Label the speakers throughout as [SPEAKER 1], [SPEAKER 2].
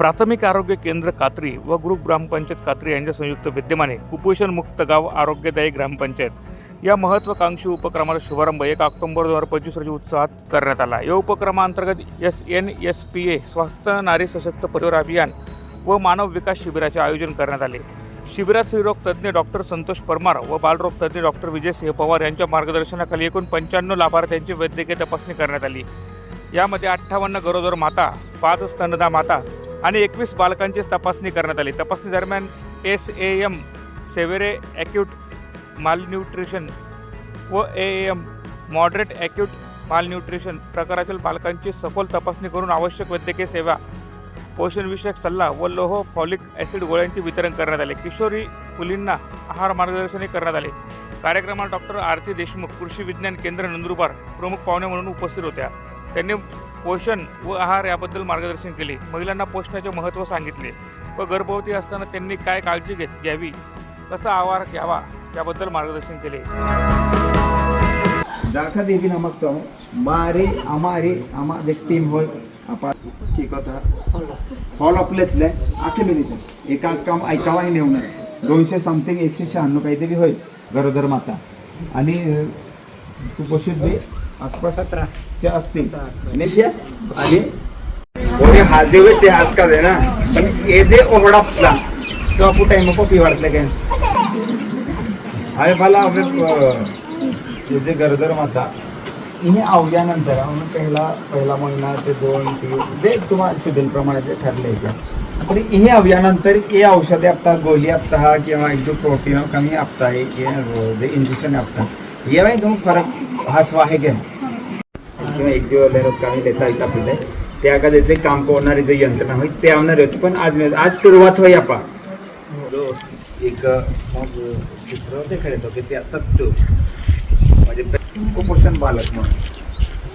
[SPEAKER 1] प्राथमिक आरोग्य केंद्र कात्री व ग्रुप ग्रामपंचायत कात्री यांच्या संयुक्त विद्यमाने कुपोषण मुक्त गाव आरोग्यदायी ग्रामपंचायत या महत्वाकांक्षी उपक्रमाचा शुभारंभ एक ऑक्टोबर दोन हजार पंचवीस रोजी उत्साहात करण्यात आला. या उपक्रमाअंतर्गत S N S P A स्वास्थ्य नारी सशक्त परिवार अभियान व मानव विकास शिबिराचे आयोजन करण्यात आले. शिबिरात स्त्रीरोग तज्ज्ञ डॉक्टर संतोष परमार व बालरोग तज्ज्ञ डॉक्टर विजय सिंह पवार यांच्या मार्गदर्शनाखाली एकूण पंच्याण्णव लाभार्थ्यांची वैद्यकीय तपासणी करण्यात आली. यामध्ये अठ्ठावन्न गरोदर माता पाच स्तनदा माता आणि एकवीस बालकांची तपासणी करण्यात आली. तपासणी दरम्यान S A M severe acute malnutrition व A M moderate acute malnutrition प्रकारातील बालकांची सखोल तपासणी करून आवश्यक वैद्यकीय सेवा पोषणविषयक सल्ला व लोह फॉलिक ॲसिड गोळ्यांचे वितरण करण्यात आले. किशोरी मुलींना आहार मार्गदर्शनही करण्यात आले. कार्यक्रमात डॉक्टर आरती देशमुख कृषी विज्ञान केंद्र नंदुरबार प्रमुख पाहुणे म्हणून उपस्थित होत्या. त्यांनी पोषण व आहार याबद्दल मार्गदर्शन केले. महिलांना पोषणाचे महत्त्व सांगितले व गर्भवती असताना त्यांनी काय काळजी घेत घ्यावी? कसा आहार घ्यावा? याबद्दल मार्गदर्शन केले.
[SPEAKER 2] दाखा देवी नमक तो मारे अमारे अमा व्यक्तीम होय. आपा ठीक होता. हॉल आपल्यातले आखे मिनिट एका काम ऐकावाही नेवणार दोनशे समथिंग एकशे शहाण्णव काहीतरी होय. गरोदर माता. आणि कुपोषित बी आसपास च्या असतील. आणि कोणी हात देवे ते आज का ना. पण हे जे ओहडापला तो आपण टाइम पपी वाढले काय? हाय मला हे जे गरजर माता हे आवल्यानंतर म्हणून पहिला पहिला महिना ते दोन तीन जे तुम्हाला सिबिल प्रमाणे ते ठरले का पण हे आवल्यानंतर हे औषधे आपता गोली आपता किंवा एक जो प्रोटीन कमी आपता है जे इंजेक्शन आपता हे माहिती तुम्ही फरक हसवा आहे की किंवा एक दिवस लेरत कमी देता येत आपल्याला. त्या का ते काम करणारी जे यंत्रणा होईल ते आवणार होती पण आज नाही. आज सुरुवात होई आपा. जो एक मग चित्र खेळतो की ते आता तो म्हणजे कुपोषण बालक म्हणून.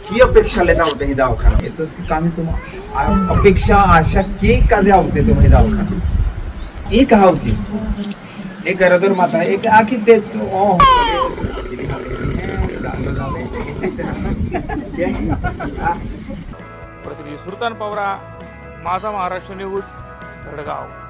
[SPEAKER 2] की अपेक्षा लेता होते ही दवाखाना येतोच की कामी तुम्हाला अपेक्षा आशा की का होते तुम्ही दवाखाना एक होती एक गरोदर माता एक आखी ते ओ हो, हो.
[SPEAKER 1] प्रतिनिधी सुलतान पवरा माझा महाराष्ट्र न्यूज धडगाव.